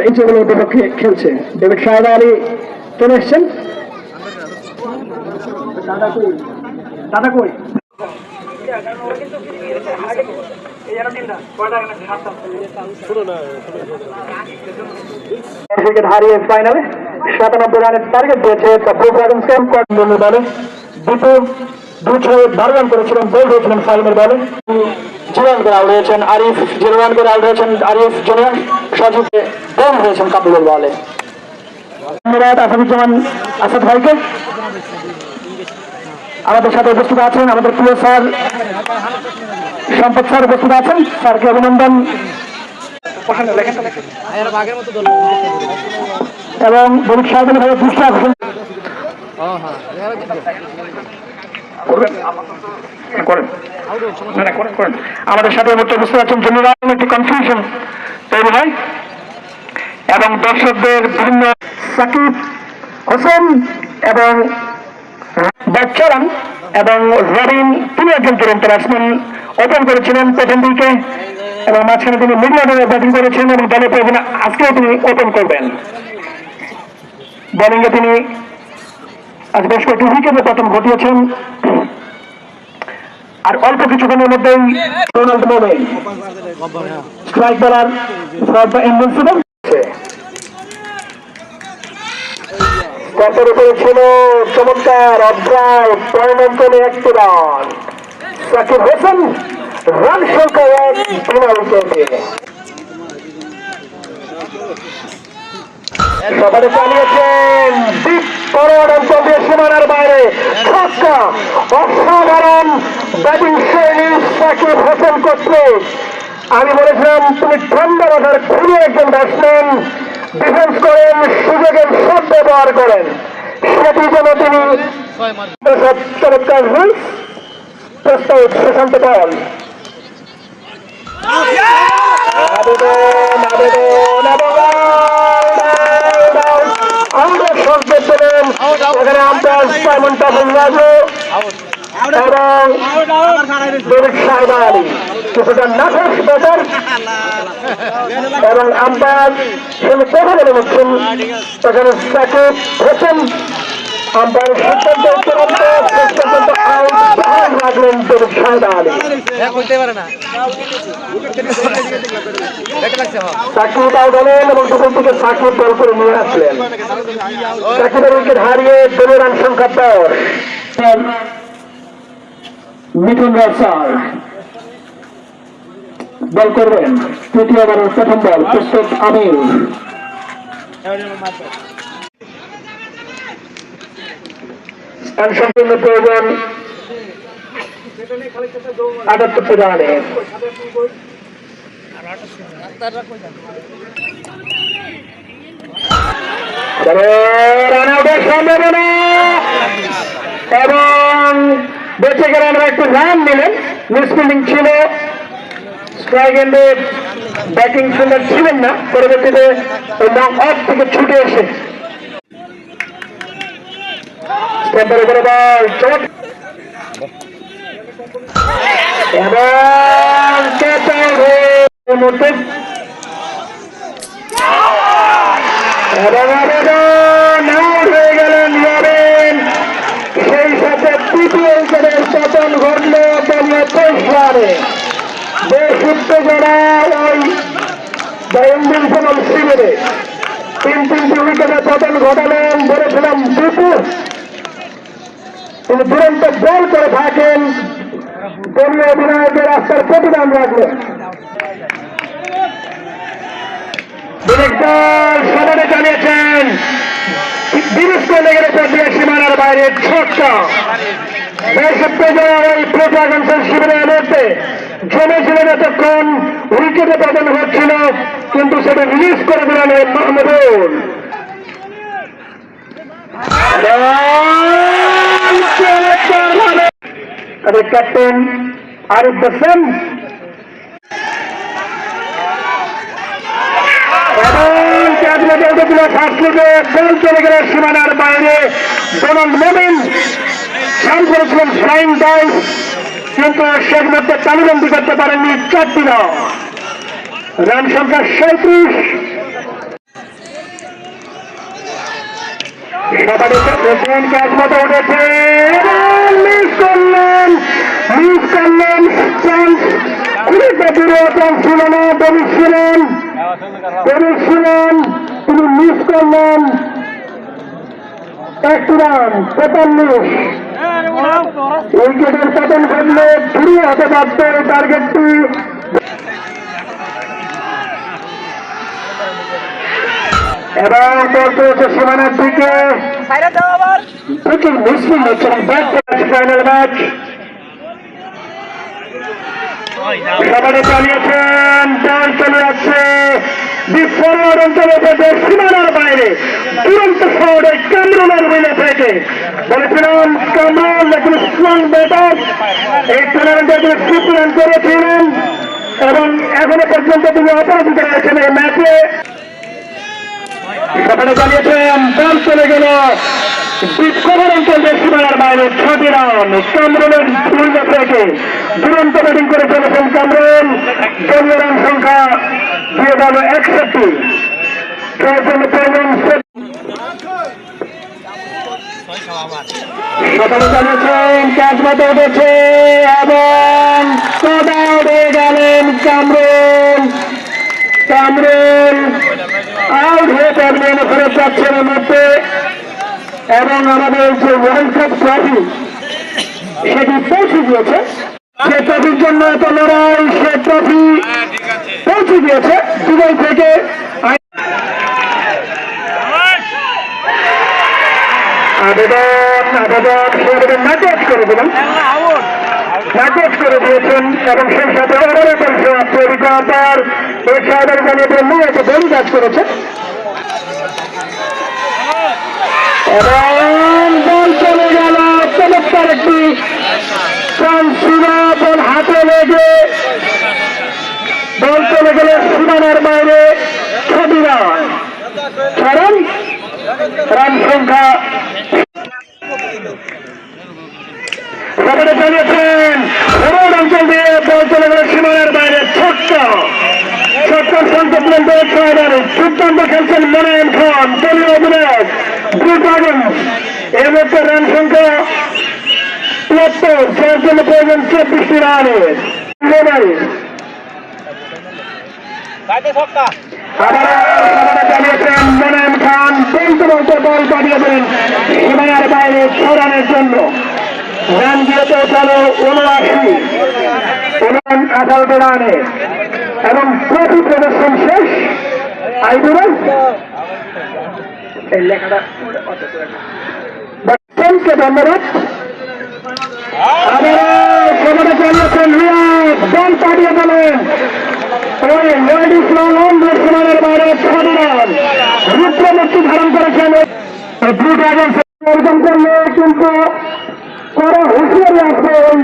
ইঞ্চগুলোর বিপক্ষে খেলছে। ডেভিড সাহেব আলী চলে এসছেন। দাদা কই? হারিয়ে ফাইনালে সাতানব্বই রানের টার্গেট দিয়েছে ব্লু দুটো দু ছয় বারো করেছিলেন গোল হয়েছিলেন ফাইনাল বলে জিরান করে Arif zero run Arif, junior সজীবে গোল হয়েছেন কাবুলের বলে। ধন্যবাদ আসাদ ভাইকে। আমাদের সাথে উপস্থিত আছেন আমাদের প্রিয় স্যার সম্পদ স্যার উপস্থিত আছেন। স্যারকে অভিনন্দন। এবং বণিক সাহেবের ভাবে দৃষ্টি আকর্ষণ করেন। আমাদের সাথে বুঝতে পারছেন জেনারেল একটি কনফিউশন তৈরি হয় এবং দর্শকদের বিভিন্ন সাকিব, হোসেন এবং বাচ্চারান এবং রবিন, তিনি একজন দুরন্ত ব্যাটসম্যান ওপেন করেছিলেন প্রথম দিকে এবং মাঝখানে তিনি মিডিল অর্ডারে ব্যাটিং করেছেন এবং দলের প্রয়োজনে আজকেও তিনি ওপেন করবেন। বোলিংয়ে তিনি আজ বেশ কয়েকটি উইকেটে পতন ঘটিয়েছেন। আর অল্প কিছুক্ষণের মধ্যেই স্ট্রাইক বলার ইনভিনসিবল কপের উপরে ছিল চমৎকার অধ্যায় একটি রান। সাকিব হোসেন রান সংখ্যা এক সীমানার বাইরে। অসাধারণ ব্যাটিং শৈলী সাকিব হোসেন কর্তৃক আমি বলেছিলাম, তুমি ঠান্ডা মাথার খুবই একজন ব্যাটসম্যান। ডিফেন্স করেন, সুযোগের সব ব্যবহার করেন। সেটি যেন তিনি চমৎকার রুলস প্রস্তাব সুশান্ত বল আবেদন আবেদন এবং আমাদের সংকেত এখানে আম্পায়ার সাইমন টাফুল রাজু। এবং কিছুটা নাফস এবং আম্পায়ার সেখানে কথা বলে নিচ্ছেন সেখানে সাকিব হোসেন আম্পায়ার সিদ্ধান্ত চূড়ান্ত পর্যন্ত আউট বাহার রাখলেন ডেভিড সাহেব আলী। করতে পারে না। ব্যাটে লাগছে আমার সাকিব আউট হলেন এবং দুপুর থেকে সাকিব দল করে নিয়ে আসলেন। সাকিবের উইকেট হারিয়ে দলীয় রান সংখ্যা দশ। মিঠুন রায় স্যার। বল করবেন। তৃতীয়বারের প্রথম বল প্রস্তুত আমির। সম্পূর্ণ প্রয়োজন। আটাত্তর সম্ভাবনা এবং বেঁচে গেলে আমরা একটু রান নিলেন মিসফিল্ডিং ছিল স্ট্রাইক এন্ডে ব্যাটিং ফিল্ডার ছিলেন না পরবর্তীতে লং অফ থেকে ছুটে এসে। এবং আবেদন হয়ে গেলেন রবিন সেই সাথে তৃতীয় উইকেটের পতন ঘটল দলীয় রানে বেশ উত্তেজনা ওই দ্য ইন্ডিভিজুয়াল শিবিরে। তিন তিনটি উইকেটে পতন ঘটালেন বলেছিলাম, দুটো। তিনি দুরন্ত বল করে থাকেন। দলীয় অধিনায়কের রাস্তার প্রতিদান রাখলেন সদরে চালিয়েছেন বিরুদ্ধ লেগে রেখে দিয়ে সীমানার বাইরে ছক্কা বেশ উত্তেজনা ওই প্রোটাগন্সের শিবিরের মধ্যে জমেছিলেন এতক্ষণ উইকেটে পতন হচ্ছিল, কিন্তু সেটা রিলিজ করে দিলেন মাহমুদুল। ক্যাপ্টেন আরিফ হোসেন। চলে গেল সীমানার বাইরে ডোনাল্ড মোবিন। শুরু করেছিলেন ফ্লাইং ডাইস, কিন্তু শেখ মধ্যে তালিবন্দি করতে পারেননি চারটি রান রান সংখ্যা সাঁত্রিশ একটু করলেন ছিলেন ছিলেন মিস রান উইকেটের পতন ঘটলে ফিরিয়ে হতে পারত টার্গেটটি এবং বল চলছে সীমানার দিকে প্রচুর মিসিং হচ্ছে ব্যাট ফাইনাল ম্যাচ সবাই চালিয়েছেন বল চলে যাচ্ছে বিস্ফোরণ অঞ্চলে থেকে সীমানার বাইরে। তুরন্ত শহরে কামরুনের উইলে থেকে। বলেছিলাম স্ট্রং ব্যাটার এই টুর্নামেন্টে তিনি রান করেছিলেন, এবং এখনও পর্যন্ত তিনি অপরাজিত রয়েছেন এই ম্যাচে দুরন্ত ব্যাটিং করে চলেছেন কামরুল দলীয় রান সংখ্যা দিয়ে গেল একষট্টি প্রয়োজন পেলেন সকালে জানিয়েছেন ক্যাচ মতো উঠেছে এবং সদা উঠে গেলেন কামরুল। কামরুল আউট হয়ে পড়বেন ফেরত যাচ্ছেন মধ্যে এবং আমাদের যে ওয়ার্ল্ড কাপ ট্রফি সেটি পৌঁছে গিয়েছে সে ট্রফির জন্য এত লড়াই সে ট্রফি পৌঁছে গিয়েছে দুবাই থেকে আবেদন আবেদন সে আবেদন নাকচ করে দিলেন। নাকচ করে দিয়েছেন এবং সেই সাথে বলছে অভিজ্ঞতার এই সাহেবের একটি বল হাতে লেগে। বল চলে গেল সীমানার বাইরে ছবি রান কারণ রান সংখ্যা সেখানে চালিয়েছেন রোড অঞ্চল দিয়ে বল চলে গেল সীমানার বাইরে। ছোট্ট ছোট্ট সংকটমেন্ট দুর্দান্ত খেলছেন মনায়ন খান দলীয় অধিনায়ক ড্রাগনস এর মধ্যে রান সংখ্যা তিয়াত্তর যার জন্য প্রয়োজন চব্বিশটি রানের মোবাইল আবার চালিয়েছেন মোনায়ন খান বলতে বলতে বল পাঠিয়ে দেন সীমানার বাইরে ছড়ানোর জন্য। রান দিয়ে পৌঁছালো উনআশি। উনান আঠারোটি রানে। এবং প্রতি প্রদর্শন শেষ। আইবুরান এই লেখাটা বাচ্চানকে ধন্যবাদ। আবার সবাই চালিয়েছেন রিয়াজ। বল পাঠিয়ে দিলেন। ওই ওয়ার্ল্ড ইসলাম রুদ্রমূর্তি ধারণ করেছেন। অর্জন করলে কিন্তু পরে হুঁশিয়ারি আসবে ওই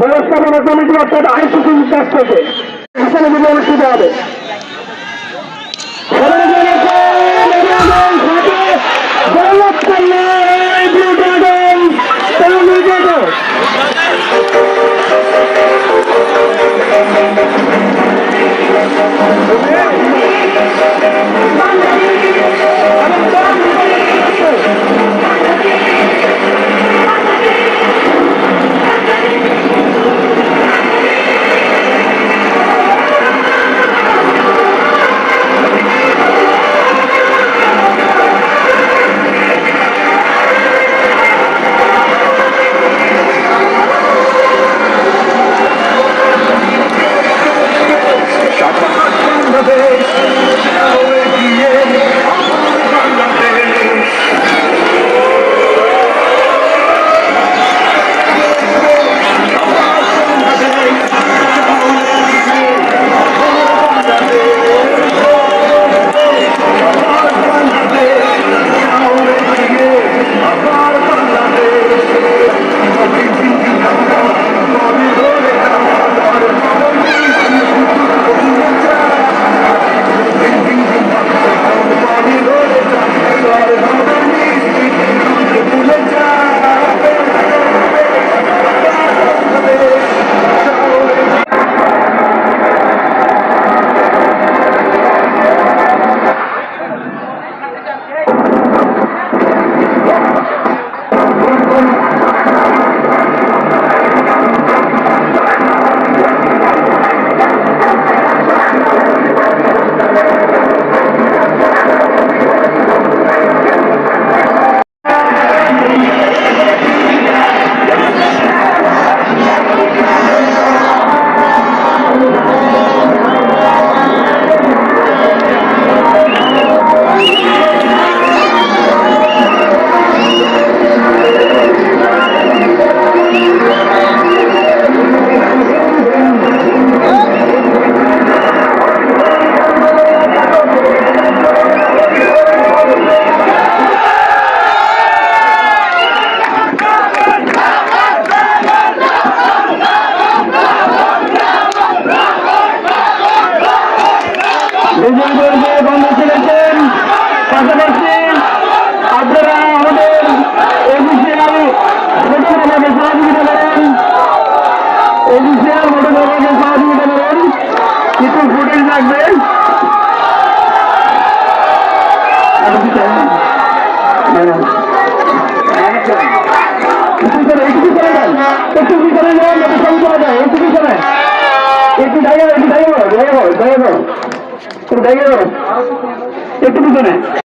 ব্যবস্থাপনা কমিটি অর্থাৎ আইসিসির কাছ থেকে। এখানে যদি অনুষ্ঠিত হবে। জয়লাভ করলে এইটুকু করে দেন এইটুকু করে দেন সবই করে দেন এইটুকু করে একটু ড্রাইভার একটু ড্রাইভার ড্রাইভার ড্রাইভার একটু ড্রাইভার একটু পিছনে।